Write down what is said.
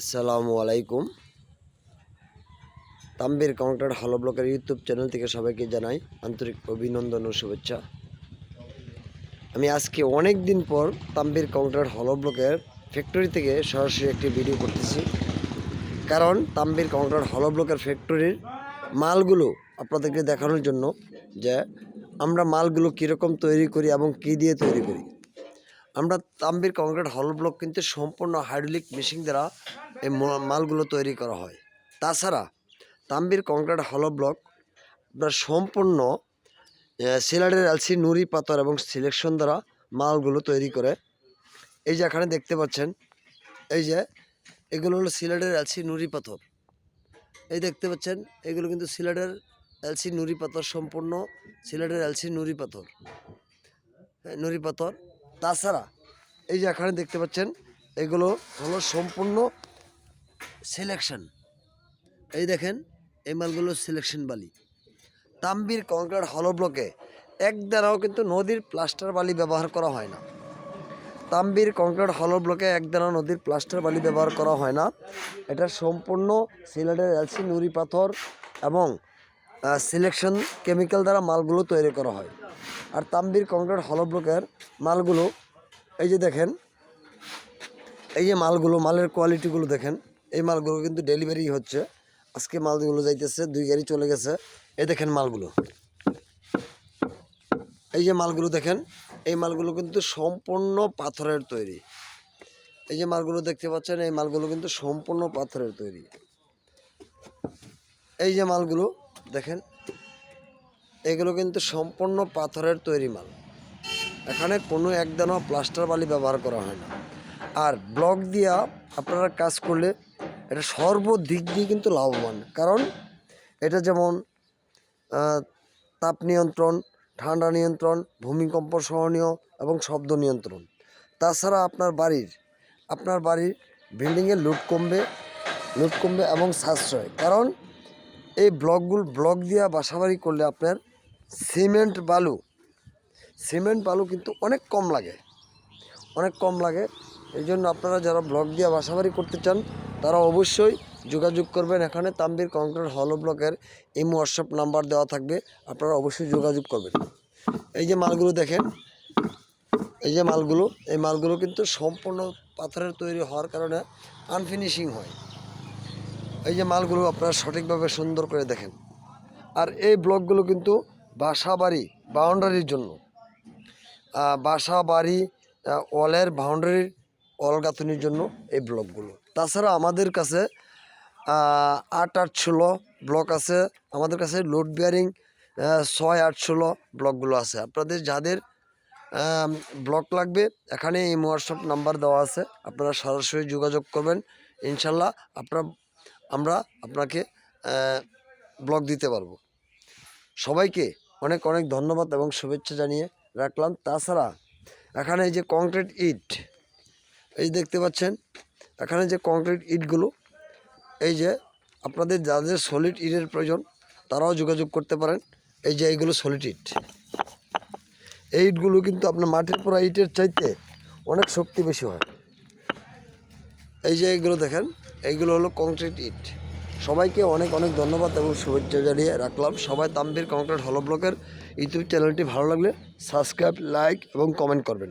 আসসালামু আলাইকুম। তাম্বির কাউন্টার হলো ব্লকের ইউটিউব চ্যানেল থেকে সবাইকে জানাই আন্তরিক অভিনন্দন ও শুভেচ্ছা। আমি আজকে অনেক দিন পর তাম্বির কাউন্টার হলো ব্লকের ফ্যাক্টরি থেকে সরাসরি একটি ভিডিও করতেছি। কারণ তাম্বির কাউন্টার হলো ব্লকের ফ্যাক্টরির মালগুলো আপনাদেরকে দেখানোর জন্য যে আমরা মালগুলো কীরকম তৈরি করি এবং কী দিয়ে তৈরি করি। আমরা তাম্বির কংক্রিট হল ব্লক কিন্তু সম্পূর্ণ হাইড্রোলিক মেশিন দ্বারা এই মালগুলো তৈরি করা হয়। তাছাড়া তাম্বির কংক্রিট হল ব্লক আপনার সম্পূর্ণ সিলাডের এলসি নুড়ি পাথর এবং সিলেকশন দ্বারা মালগুলো তৈরি করে। এই যে এখানে দেখতে পাচ্ছেন এই যে এগুলো হলো সিলেটের এলসি নুড়ি পাথর। এই দেখতে পাচ্ছেন এগুলো কিন্তু সিলেটের এলসি নুড়ি পাথর সম্পূর্ণ সিলেটের এলসি নুড়ি পাথর। হ্যাঁ, নুড়ি পাথর। তাছাড়া এই যে এখানে দেখতে পাচ্ছেন এগুলো হলো সম্পূর্ণ সিলেকশন এই দেখেন, এই মালগুলো সিলেকশন বালি। তাম্বির কংক্রিট হলো ব্লকে এক দ্বারাও কিন্তু নদীর প্লাস্টার বালি ব্যবহার করা হয় না। তাম্বির কংক্রিট হলো ব্লকে এক দ্বারা নদীর প্লাস্টার বালি ব্যবহার করা হয় না। এটা সম্পূর্ণ সিলেটের এলসি, নুড়ি পাথর এবং সিলেকশন কেমিক্যাল দ্বারা মালগুলো তৈরি করা হয়। আর তাম্বির কংক্রিট হলো ব্লকের মালগুলো, এই যে দেখেন, এই যে মালগুলো, মালের কোয়ালিটিগুলো দেখেন। এই মালগুলো কিন্তু ডেলিভারি হচ্ছে। আজকে মালগুলো যাইতেছে, দুই গাড়ি চলে গেছে। এই দেখেন মালগুলো। এই যে মালগুলো দেখেন, এই মালগুলো কিন্তু সম্পূর্ণ পাথরের তৈরি। এই যে মালগুলো দেখতে পাচ্ছেন, এই মালগুলো কিন্তু সম্পূর্ণ পাথরের তৈরি। এই যে মালগুলো দেখেন, এগুলো কিন্তু সম্পূর্ণ পাথরের তৈরি মাল। এখানে কোনো একদানও প্লাস্টার বালি ব্যবহার করা হয় না। আর ব্লক দিয়া আপনারা কাজ করলে এটা সর্বদিক দিয়ে কিন্তু লাভবান। কারণ এটা যেমন তাপ নিয়ন্ত্রণ, ঠান্ডা নিয়ন্ত্রণ, ভূমিকম্প সহনীয় এবং শব্দ নিয়ন্ত্রণ। তাছাড়া আপনার বাড়ির আপনার বাড়ির বিল্ডিংয়ের লুট কমবে লুট কমবে এবং সাশ্রয়। কারণ এই ব্লকগুলো, ব্লক দিয়া বাসাবাড়ি করলে আপনার সিমেন্ট, বালু সিমেন্ট, বালু কিন্তু অনেক কম লাগে। অনেক কম লাগে। এই জন্য আপনারা যারা ব্লক দিয়ে বাসাবাড়ি করতে চান তারা অবশ্যই যোগাযোগ করবেন এখানে। তাম্বির কংক্রিট হলো ব্লকের এই হোয়াটসঅ্যাপ নাম্বার দেওয়া থাকবে। আপনারা অবশ্যই যোগাযোগ করবেন। এই যে মালগুলো দেখেন, এই যে মালগুলো, এই মালগুলো কিন্তু সম্পূর্ণ পাথরের তৈরি হওয়ার কারণে আনফিনিশিং হয়। এই যে মালগুলো আপনারা সঠিকভাবে সুন্দর করে দেখেন। আর এই ব্লকগুলো কিন্তু বাসা বাড়ি বাউন্ডারির জন্য বাসা বাড়ি ওয়ালের বাউন্ডারির ওয়াল গাঁথনির জন্য এই ব্লকগুলো। তাছাড়া আমাদের কাছে আট আট, ষোলো ব্লক আছে। আমাদের কাছে লোড বিয়ারিং ছয়, আট, ষোলো ব্লকগুলো আছে। আপনাদের যাদের ব্লক লাগবে, এখানে এই হোয়াটসঅ্যাপ নাম্বার দেওয়া আছে। আপনারা সরাসরি যোগাযোগ করবেন। ইনশাল্লাহ আপনার, আমরা আপনাকে ব্লক দিতে পারব। সবাইকে অনেক অনেক ধন্যবাদ এবং শুভেচ্ছা জানিয়ে রাখলাম। তাছাড়া, এখানে এই যে কংক্রিট ইট এই দেখতে পাচ্ছেন, এখানে যে কংক্রিট ইটগুলো, এই যে আপনাদের যাদের সলিড ইটের প্রয়োজন, তারাও যোগাযোগ করতে পারেন। এই যে এইগুলো সলিড ইট। এই ইটগুলো কিন্তু আপনার মাটির পরা ইটের চাইতে অনেক শক্তি বেশি হয়। এই যে এইগুলো দেখেন, এইগুলো হলো কংক্রিট ইট। সবাইকে অনেক অনেক ধন্যবাদ এবং শুভেচ্ছা জানিয়ে রাখলাম। সবাই তাম্বির কংক্রিট হলো ব্লকের ইউটিউব চ্যানেলটি ভালো লাগলে সাবস্ক্রাইব লাইক এবং কমেন্ট করবেন।